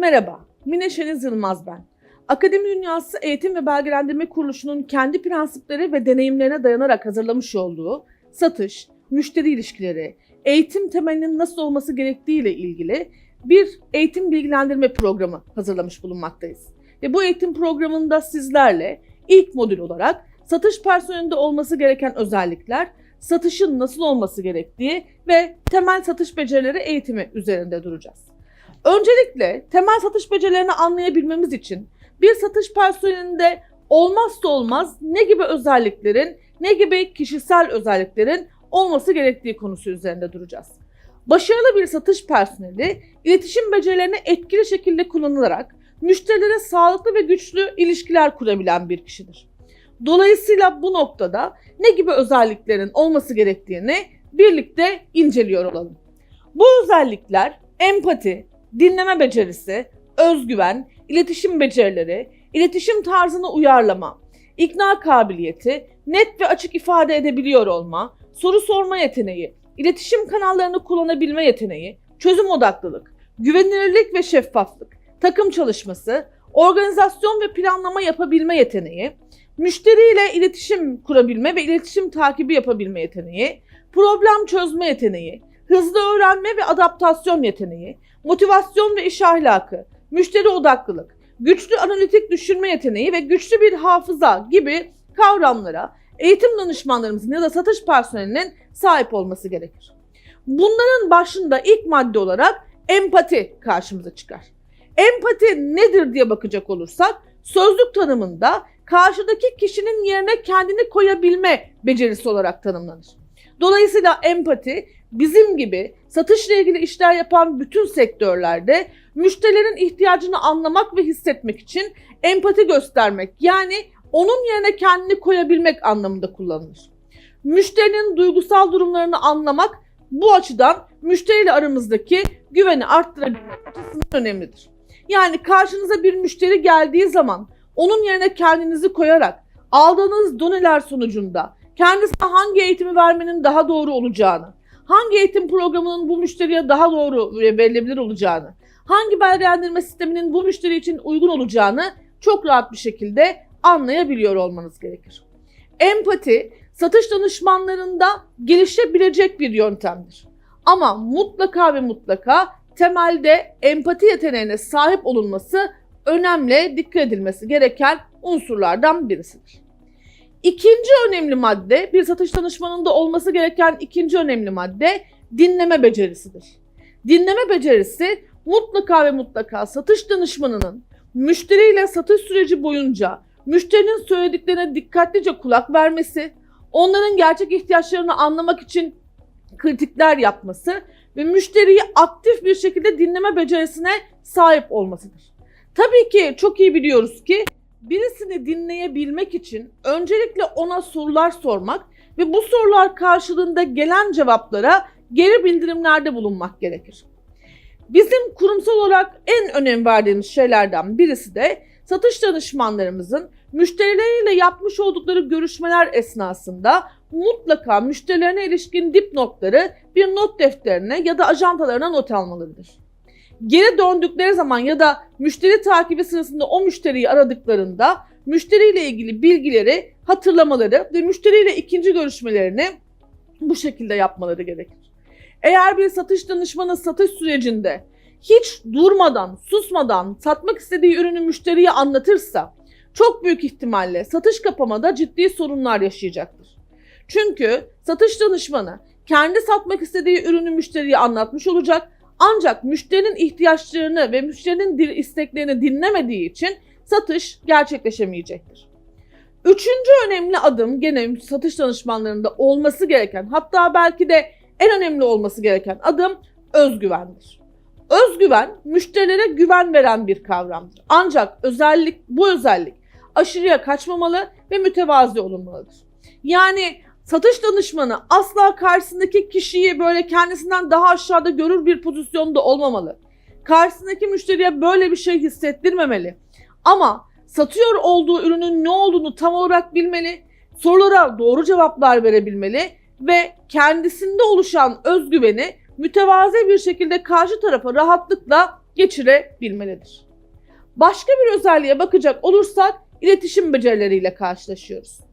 Merhaba, Mine Şeniz Yılmaz ben. Akademi Dünyası Eğitim ve Belgelendirme Kuruluşu'nun kendi prensipleri ve deneyimlerine dayanarak hazırlamış olduğu satış, müşteri ilişkileri, eğitim temelinin nasıl olması gerektiği ile ilgili bir eğitim bilgilendirme programı hazırlamış bulunmaktayız. Ve bu eğitim programında sizlerle ilk modül olarak satış personelinde olması gereken özellikler, satışın nasıl olması gerektiği ve temel satış becerileri eğitimi üzerinde duracağız. Öncelikle temel satış becerilerini anlayabilmemiz için bir satış personelinde olmazsa olmaz ne gibi özelliklerin, ne gibi kişisel özelliklerin olması gerektiği konusu üzerinde duracağız. Başarılı bir satış personeli iletişim becerilerini etkili şekilde kullanılarak müşterilere sağlıklı ve güçlü ilişkiler kurabilen bir kişidir. Dolayısıyla bu noktada ne gibi özelliklerin olması gerektiğini birlikte inceliyor olalım. Bu özellikler empati, dinleme becerisi, özgüven, iletişim becerileri, iletişim tarzını uyarlama, ikna kabiliyeti, net ve açık ifade edebiliyor olma, soru sorma yeteneği, iletişim kanallarını kullanabilme yeteneği, çözüm odaklılık, güvenilirlik ve şeffaflık, takım çalışması, organizasyon ve planlama yapabilme yeteneği, müşteriyle iletişim kurabilme ve iletişim takibi yapabilme yeteneği, problem çözme yeteneği, hızlı öğrenme ve adaptasyon yeteneği, motivasyon ve iş ahlakı, müşteri odaklılık, güçlü analitik düşünme yeteneği ve güçlü bir hafıza gibi kavramlara eğitim danışmanlarımızın ya da satış personelinin sahip olması gerekir. Bunların başında ilk madde olarak empati karşımıza çıkar. Empati nedir diye bakacak olursak sözlük tanımında karşıdaki kişinin yerine kendini koyabilme becerisi olarak tanımlanır. Dolayısıyla empati bizim gibi satışla ilgili işler yapan bütün sektörlerde müşterilerin ihtiyacını anlamak ve hissetmek için empati göstermek yani onun yerine kendini koyabilmek anlamında kullanılır. Müşterinin duygusal durumlarını anlamak bu açıdan müşteriyle aramızdaki güveni arttırabilmek açısından önemlidir. Yani karşınıza bir müşteri geldiği zaman onun yerine kendinizi koyarak aldığınız doneler sonucunda kendisine hangi eğitimi vermenin daha doğru olacağını, hangi eğitim programının bu müşteriye daha doğru ve verilebilir olacağını, hangi belgelendirme sisteminin bu müşteri için uygun olacağını çok rahat bir şekilde anlayabiliyor olmanız gerekir. Empati, satış danışmanlarında gelişebilecek bir yöntemdir. Ama mutlaka ve mutlaka temelde empati yeteneğine sahip olunması önemli, dikkat edilmesi gereken unsurlardan birisidir. İkinci önemli madde, bir satış danışmanında olması gereken ikinci önemli madde dinleme becerisidir. Dinleme becerisi mutlaka ve mutlaka satış danışmanının müşteriyle satış süreci boyunca müşterinin söylediklerine dikkatlice kulak vermesi, onların gerçek ihtiyaçlarını anlamak için kritikler yapması ve müşteriyi aktif bir şekilde dinleme becerisine sahip olmasıdır. Tabii ki çok iyi biliyoruz ki birisini dinleyebilmek için öncelikle ona sorular sormak ve bu sorular karşılığında gelen cevaplara geri bildirimlerde bulunmak gerekir. Bizim kurumsal olarak en önem verdiğimiz şeylerden birisi de satış danışmanlarımızın müşterileriyle yapmış oldukları görüşmeler esnasında mutlaka müşterilerine ilişkin dipnotları bir not defterine ya da ajantalarına not almalıdır. Geri döndükleri zaman ya da müşteri takibi sırasında o müşteriyi aradıklarında müşteriyle ilgili bilgileri hatırlamaları ve müşteriyle ikinci görüşmelerini bu şekilde yapmaları gerekir. Eğer bir satış danışmanı satış sürecinde hiç durmadan, susmadan satmak istediği ürünü müşteriye anlatırsa çok büyük ihtimalle satış kapamada ciddi sorunlar yaşayacaktır. Çünkü satış danışmanı kendi satmak istediği ürünü müşteriye anlatmış olacak ancak müşterinin ihtiyaçlarını ve müşterinin isteklerini dinlemediği için satış gerçekleşemeyecektir. Üçüncü önemli adım gene satış danışmanlarında olması gereken hatta belki de en önemli olması gereken adım özgüvendir. Özgüven müşterilere güven veren bir kavramdır. Ancak özellik bu özellik aşırıya kaçmamalı ve mütevazi olunmalıdır. Yani satış danışmanı asla karşısındaki kişiyi böyle kendisinden daha aşağıda görür bir pozisyonda olmamalı. Karşısındaki müşteriye böyle bir şey hissettirmemeli. Ama satıyor olduğu ürünün ne olduğunu tam olarak bilmeli, sorulara doğru cevaplar verebilmeli ve kendisinde oluşan özgüveni mütevazi bir şekilde karşı tarafa rahatlıkla geçirebilmelidir. Başka bir özelliğe bakacak olursak iletişim becerileriyle karşılaşıyoruz.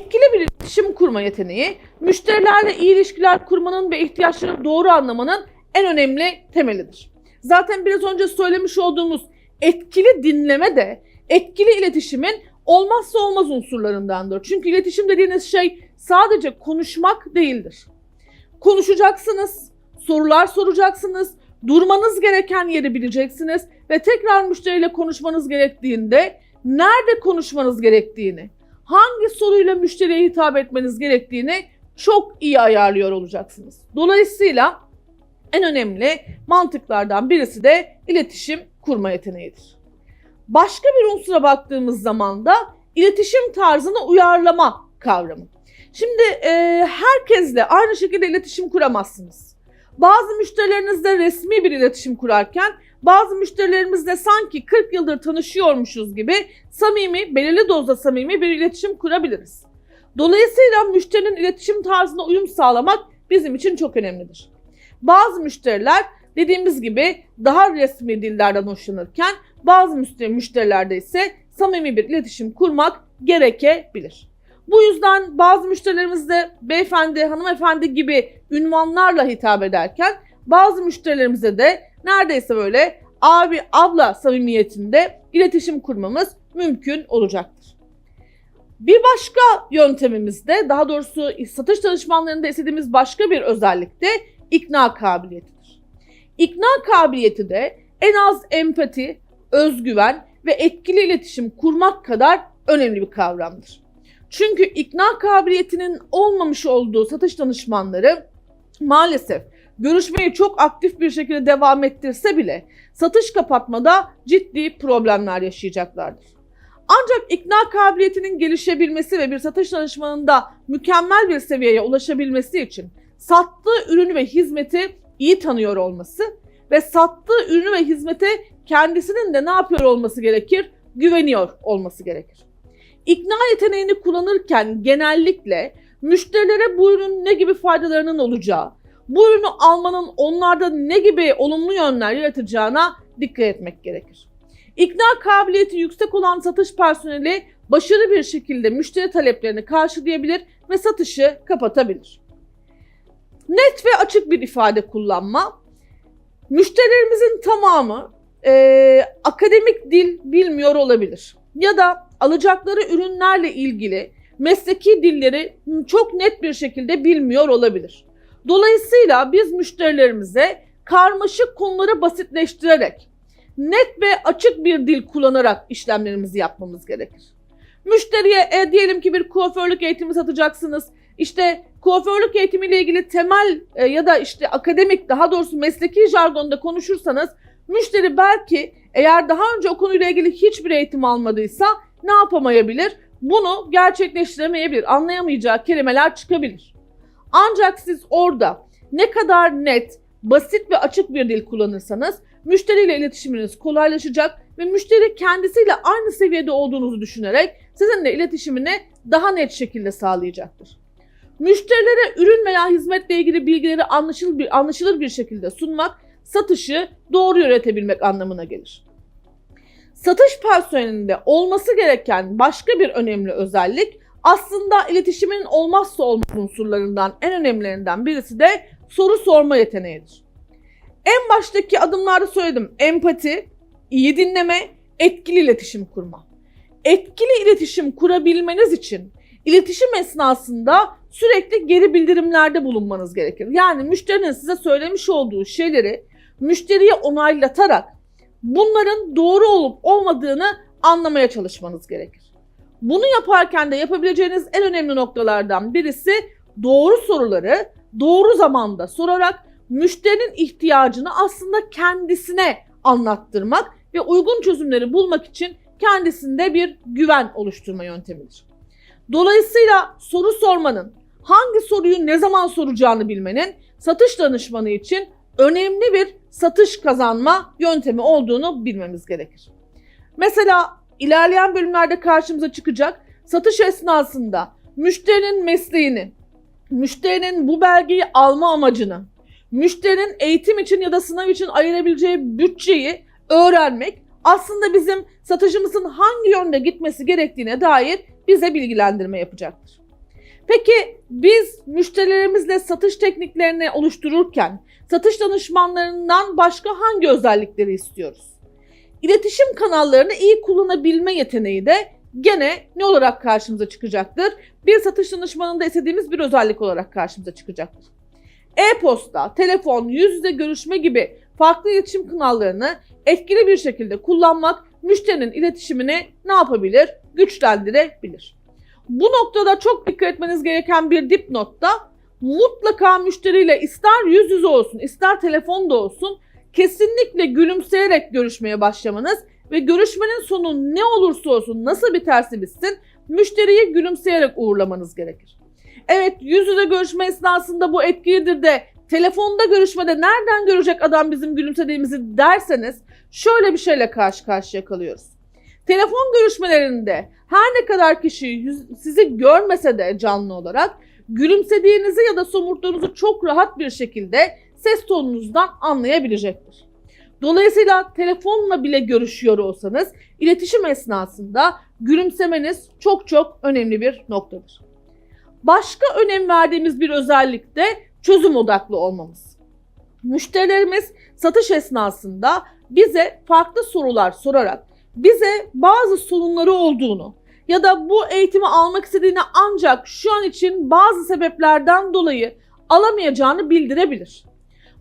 Etkili bir iletişim kurma yeteneği, müşterilerle iyi ilişkiler kurmanın ve ihtiyaçlarını doğru anlamanın en önemli temelidir. Zaten biraz önce söylemiş olduğumuz etkili dinleme de etkili iletişimin olmazsa olmaz unsurlarındandır. Çünkü iletişim dediğiniz şey sadece konuşmak değildir. Konuşacaksınız, sorular soracaksınız, durmanız gereken yeri bileceksiniz ve tekrar müşteriyle konuşmanız gerektiğinde nerede konuşmanız gerektiğini, hangi soruyla müşteriye hitap etmeniz gerektiğini çok iyi ayarlıyor olacaksınız. Dolayısıyla en önemli mantıklardan birisi de iletişim kurma yeteneğidir. Başka bir unsura baktığımız zaman da iletişim tarzını uyarlama kavramı. Şimdi e, herkesle aynı şekilde iletişim kuramazsınız. Bazı müşterilerinizle resmi bir iletişim kurarken bazı müşterilerimizle sanki 40 yıldır tanışıyormuşuz gibi samimi, belirli dozda samimi bir iletişim kurabiliriz. Dolayısıyla müşterinin iletişim tarzına uyum sağlamak bizim için çok önemlidir. Bazı müşteriler dediğimiz gibi daha resmi dillerden hoşlanırken bazı müşteri, müşterilerde ise samimi bir iletişim kurmak gerekebilir. Bu yüzden bazı müşterilerimizde beyefendi, hanımefendi gibi ünvanlarla hitap ederken bazı müşterilerimize de neredeyse böyle abi, abla samimiyetinde iletişim kurmamız mümkün olacaktır. Bir başka yöntemimiz de daha doğrusu satış danışmanlarında istediğimiz başka bir özellik de ikna kabiliyetidir. İkna kabiliyeti de en az empati, özgüven ve etkili iletişim kurmak kadar önemli bir kavramdır. Çünkü ikna kabiliyetinin olmamış olduğu satış danışmanları maalesef görüşmeyi çok aktif bir şekilde devam ettirse bile satış kapatmada ciddi problemler yaşayacaklardır. Ancak ikna kabiliyetinin gelişebilmesi ve bir satış danışmanında mükemmel bir seviyeye ulaşabilmesi için sattığı ürünü ve hizmeti iyi tanıyor olması ve sattığı ürünü ve hizmete kendisinin de ne yapıyor olması gerekir? Güveniyor olması gerekir. İkna yeteneğini kullanırken genellikle müşterilere bu ürünün ne gibi faydalarının olacağı, bu ürünü almanın onlarda ne gibi olumlu yönler yaratacağına dikkat etmek gerekir. İkna kabiliyeti yüksek olan satış personeli başarılı bir şekilde müşteri taleplerini karşılayabilir ve satışı kapatabilir. Net ve açık bir ifade kullanma. Müşterilerimizin tamamı e, akademik dil bilmiyor olabilir. Ya da alacakları ürünlerle ilgili mesleki dilleri çok net bir şekilde bilmiyor olabilir. Dolayısıyla biz müşterilerimize karmaşık konuları basitleştirerek net ve açık bir dil kullanarak işlemlerimizi yapmamız gerekir. Müşteriye e, diyelim ki bir kuaförlük eğitimi satacaksınız. İşte kuaförlük eğitimiyle ilgili temel e, ya da işte akademik daha doğrusu mesleki jargonda konuşursanız müşteri belki eğer daha önce o konuyla ilgili hiçbir eğitim almadıysa ne yapamayabilir? Bunu gerçekleştiremeyebilir. Anlayamayacağı kelimeler çıkabilir. Ancak siz orada ne kadar net, basit ve açık bir dil kullanırsanız müşteriyle iletişiminiz kolaylaşacak ve müşteri kendisiyle aynı seviyede olduğunuzu düşünerek sizinle iletişimini daha net şekilde sağlayacaktır. Müşterilere ürün veya hizmetle ilgili bilgileri anlaşılır bir, anlaşılır bir şekilde sunmak satışı doğru yönetebilmek anlamına gelir. Satış personelinde olması gereken başka bir önemli özellik aslında iletişimin olmazsa olmaz unsurlarından en önemlilerinden birisi de soru sorma yeteneğidir. En baştaki adımlarda söyledim. Empati, iyi dinleme, etkili iletişim kurma. Etkili iletişim kurabilmeniz için iletişim esnasında sürekli geri bildirimlerde bulunmanız gerekir. Yani müşterinin size söylemiş olduğu şeyleri müşteriye onaylatarak bunların doğru olup olmadığını anlamaya çalışmanız gerekir. Bunu yaparken de yapabileceğiniz en önemli noktalardan birisi doğru soruları doğru zamanda sorarak müşterinin ihtiyacını aslında kendisine anlattırmak ve uygun çözümleri bulmak için kendisinde bir güven oluşturma yöntemidir. Dolayısıyla soru sormanın, hangi soruyu ne zaman soracağını bilmenin satış danışmanı için önemli bir satış kazanma yöntemi olduğunu bilmemiz gerekir. Mesela ilerleyen bölümlerde karşımıza çıkacak satış esnasında müşterinin mesleğini, müşterinin bu belgeyi alma amacını, müşterinin eğitim için ya da sınav için ayırabileceği bütçeyi öğrenmek aslında bizim satıcımızın hangi yönde gitmesi gerektiğine dair bize bilgilendirme yapacaktır. Peki biz müşterilerimizle satış tekniklerini oluştururken satış danışmanlarından başka hangi özellikleri istiyoruz? İletişim kanallarını iyi kullanabilme yeteneği de gene ne olarak karşımıza çıkacaktır? Bir satış danışmanında istediğimiz bir özellik olarak karşımıza çıkacaktır. E-posta, telefon, yüz yüze görüşme gibi farklı iletişim kanallarını etkili bir şekilde kullanmak müşterinin iletişimini ne yapabilir? Güçlendirebilir. Bu noktada çok dikkat etmeniz gereken bir dipnotta mutlaka müşteriyle ister yüz yüze olsun ister telefonda olsun kesinlikle gülümseyerek görüşmeye başlamanız ve görüşmenin sonu ne olursa olsun nasıl biterse bitsin müşteriyi gülümseyerek uğurlamanız gerekir. Evet yüz yüze görüşme esnasında bu etkilidir de telefonda görüşmede nereden görecek adam bizim gülümsediğimizi derseniz şöyle bir şeyle karşı karşıya kalıyoruz. Telefon görüşmelerinde her ne kadar kişi sizi görmese de canlı olarak gülümsediğinizi ya da somurttuğunuzu çok rahat bir şekilde ses tonunuzdan anlayabilecektir. Dolayısıyla telefonla bile görüşüyor olsanız iletişim esnasında gülümsemeniz çok çok önemli bir noktadır. Başka önem verdiğimiz bir özellik de çözüm odaklı olmamız. Müşterilerimiz satış esnasında bize farklı sorular sorarak bize bazı sorunları olduğunu ya da bu eğitimi almak istediğini ancak şu an için bazı sebeplerden dolayı alamayacağını bildirebilir.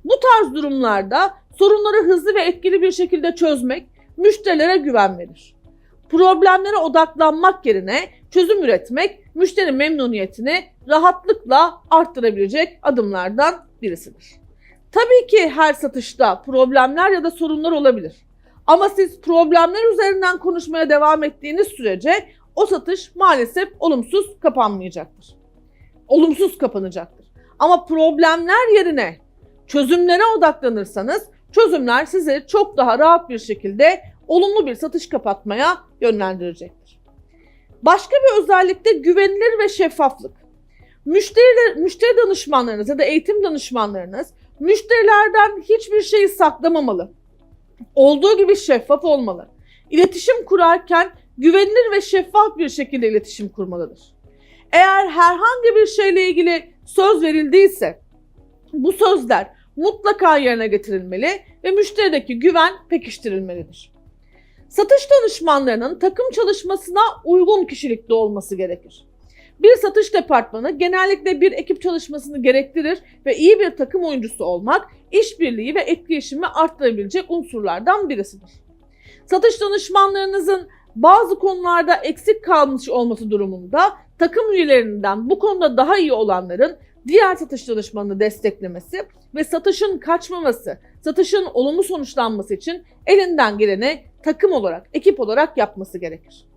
Bu tarz durumlarda sorunları hızlı ve etkili bir şekilde çözmek müşterilere güven verir. Problemlere odaklanmak yerine çözüm üretmek müşteri memnuniyetini rahatlıkla arttırabilecek adımlardan birisidir. Tabii ki her satışta problemler ya da sorunlar olabilir. Ama siz problemler üzerinden konuşmaya devam ettiğiniz sürece o satış maalesef olumsuz kapanmayacaktır. Olumsuz kapanacaktır. Ama problemler yerine çözümlere odaklanırsanız çözümler sizi çok daha rahat bir şekilde olumlu bir satış kapatmaya yönlendirecektir. Başka bir özellik de güvenilir ve şeffaflık. Müşteriler, müşteri danışmanlarınız ya da eğitim danışmanlarınız müşterilerden hiçbir şeyi saklamamalı. Olduğu gibi şeffaf olmalı. İletişim kurarken güvenilir ve şeffaf bir şekilde iletişim kurmalıdır. Eğer herhangi bir şeyle ilgili söz verildiyse bu sözler mutlaka yerine getirilmeli ve müşterideki güven pekiştirilmelidir. Satış danışmanlarının takım çalışmasına uygun kişilikte olması gerekir. Bir satış departmanı genellikle bir ekip çalışmasını gerektirir ve iyi bir takım oyuncusu olmak, işbirliği ve etkileşimi arttırabilecek unsurlardan birisidir. Satış danışmanlarınızın bazı konularda eksik kalmış olması durumunda takım üyelerinden bu konuda daha iyi olanların diğer satış danışmanını desteklemesi ve satışın kaçmaması, satışın olumlu sonuçlanması için elinden geleni takım olarak, ekip olarak yapması gerekir.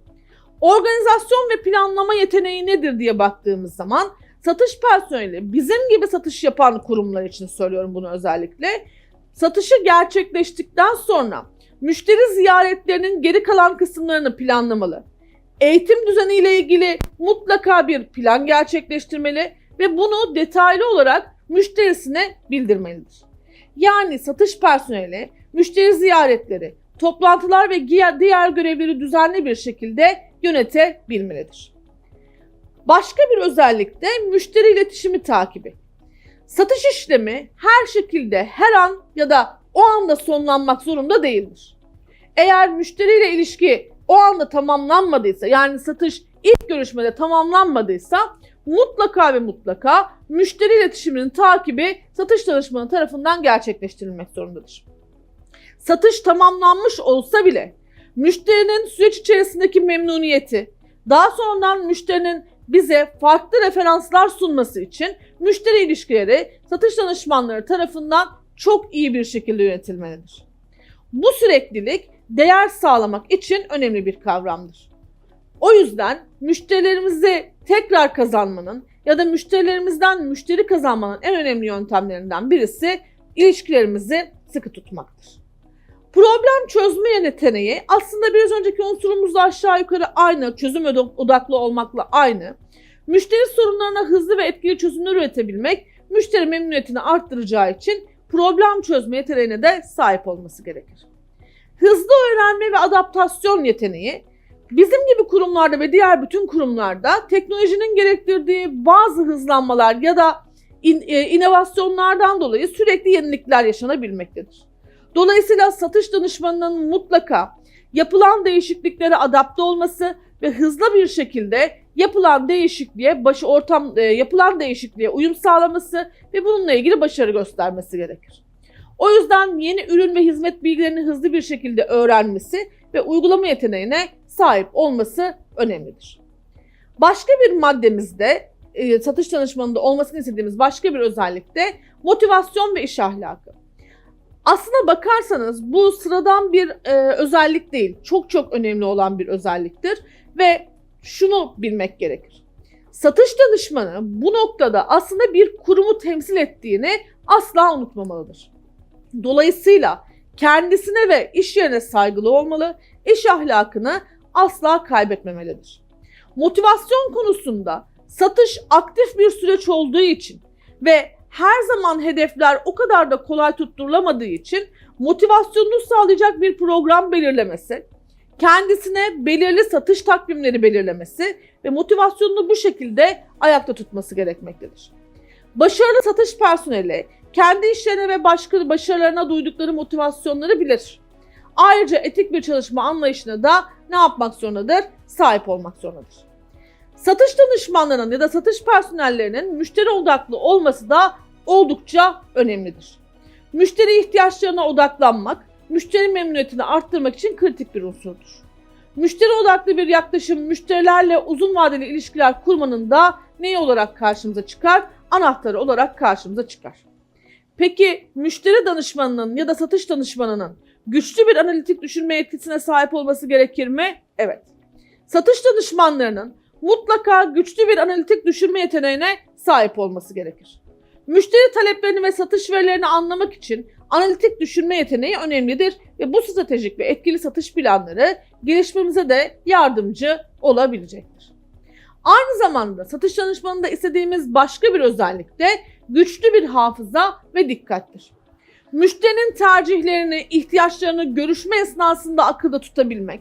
Organizasyon ve planlama yeteneği nedir diye baktığımız zaman satış personeli bizim gibi satış yapan kurumlar için söylüyorum bunu özellikle. Satışı gerçekleştikten sonra müşteri ziyaretlerinin geri kalan kısımlarını planlamalı. Eğitim düzeniyle ilgili mutlaka bir plan gerçekleştirmeli ve bunu detaylı olarak müşterisine bildirmelidir. Yani satış personeli müşteri ziyaretleri, toplantılar ve diğer, görevleri düzenli bir şekilde yönetebilmelidir. Başka bir özellik de müşteri iletişimi takibi. Satış işlemi her şekilde her an ya da o anda sonlanmak zorunda değildir. Eğer müşteriyle ilişki o anda tamamlanmadıysa yani satış ilk görüşmede tamamlanmadıysa mutlaka ve mutlaka müşteri iletişiminin takibi satış danışmanı tarafından gerçekleştirilmek zorundadır. Satış tamamlanmış olsa bile müşterinin süreç içerisindeki memnuniyeti, daha sonradan müşterinin bize farklı referanslar sunması için müşteri ilişkileri satış danışmanları tarafından çok iyi bir şekilde yönetilmelidir. Bu süreklilik değer sağlamak için önemli bir kavramdır. O yüzden müşterilerimizi tekrar kazanmanın ya da müşterilerimizden müşteri kazanmanın en önemli yöntemlerinden birisi ilişkilerimizi sıkı tutmaktır. Problem çözme yeteneği aslında biraz önceki unsurumuzla aşağı yukarı aynı, çözüm odaklı olmakla aynı. Müşteri sorunlarına hızlı ve etkili çözümler üretebilmek, müşteri memnuniyetini arttıracağı için problem çözme yeteneğine de sahip olması gerekir. Hızlı öğrenme ve adaptasyon yeteneği bizim gibi kurumlarda ve diğer bütün kurumlarda teknolojinin gerektirdiği bazı hızlanmalar ya da in- e, inovasyonlardan dolayı sürekli yenilikler yaşanabilmektedir. Dolayısıyla satış danışmanının mutlaka yapılan değişikliklere adapte olması ve hızlı bir şekilde yapılan değişikliğe başı ortam e, yapılan değişikliğe uyum sağlaması ve bununla ilgili başarı göstermesi gerekir. O yüzden yeni ürün ve hizmet bilgilerini hızlı bir şekilde öğrenmesi ve uygulama yeteneğine sahip olması önemlidir. Başka bir maddemizde e, satış danışmanında olmasını istediğimiz başka bir özellik de motivasyon ve iş ahlakı. Aslına bakarsanız bu sıradan bir e, özellik değil. Çok çok önemli olan bir özelliktir ve şunu bilmek gerekir. Satış danışmanı bu noktada aslında bir kurumu temsil ettiğini asla unutmamalıdır. Dolayısıyla kendisine ve iş yerine saygılı olmalı, iş ahlakını asla kaybetmemelidir. Motivasyon konusunda satış aktif bir süreç olduğu için ve her zaman hedefler o kadar da kolay tutturulamadığı için motivasyonunu sağlayacak bir program belirlemesi, kendisine belirli satış takvimleri belirlemesi ve motivasyonunu bu şekilde ayakta tutması gerekmektedir. Başarılı satış personeli kendi işlerine ve başka başarılarına duydukları motivasyonları bilir. Ayrıca etik bir çalışma anlayışına da ne yapmak zorundadır? Sahip olmak zorundadır. Satış danışmanlarının ya da satış personellerinin müşteri odaklı olması da oldukça önemlidir. Müşteri ihtiyaçlarına odaklanmak, müşteri memnuniyetini arttırmak için kritik bir unsurdur. Müşteri odaklı bir yaklaşım müşterilerle uzun vadeli ilişkiler kurmanın da neyi olarak karşımıza çıkar? Anahtarı olarak karşımıza çıkar. Peki müşteri danışmanının ya da satış danışmanının güçlü bir analitik düşünme yetkisine sahip olması gerekir mi? Evet. Satış danışmanlarının mutlaka güçlü bir analitik düşünme yeteneğine sahip olması gerekir. Müşteri taleplerini ve satış verilerini anlamak için analitik düşünme yeteneği önemlidir ve bu stratejik ve etkili satış planları gelişmemize de yardımcı olabilecektir. Aynı zamanda satış danışmanında istediğimiz başka bir özellik de güçlü bir hafıza ve dikkattir. Müşterinin tercihlerini, ihtiyaçlarını görüşme esnasında akılda tutabilmek,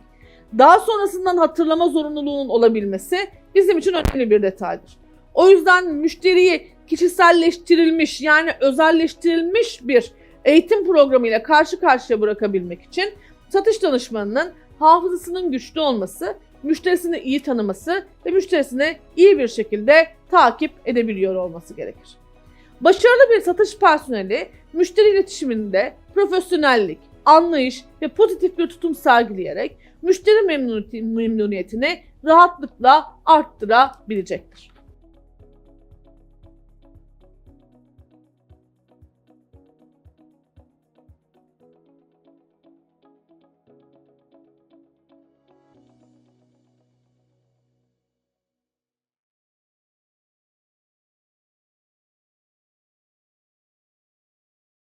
daha sonrasından hatırlama zorunluluğunun olabilmesi bizim için önemli bir detaydır. O yüzden müşteriyi kişiselleştirilmiş yani özelleştirilmiş bir eğitim programıyla karşı karşıya bırakabilmek için satış danışmanının hafızasının güçlü olması, müşterisini iyi tanıması ve müşterisini iyi bir şekilde takip edebiliyor olması gerekir. Başarılı bir satış personeli müşteri iletişiminde profesyonellik, anlayış ve pozitif bir tutum sergileyerek müşteri memnuniyeti- memnuniyetini rahatlıkla arttırabilecektir.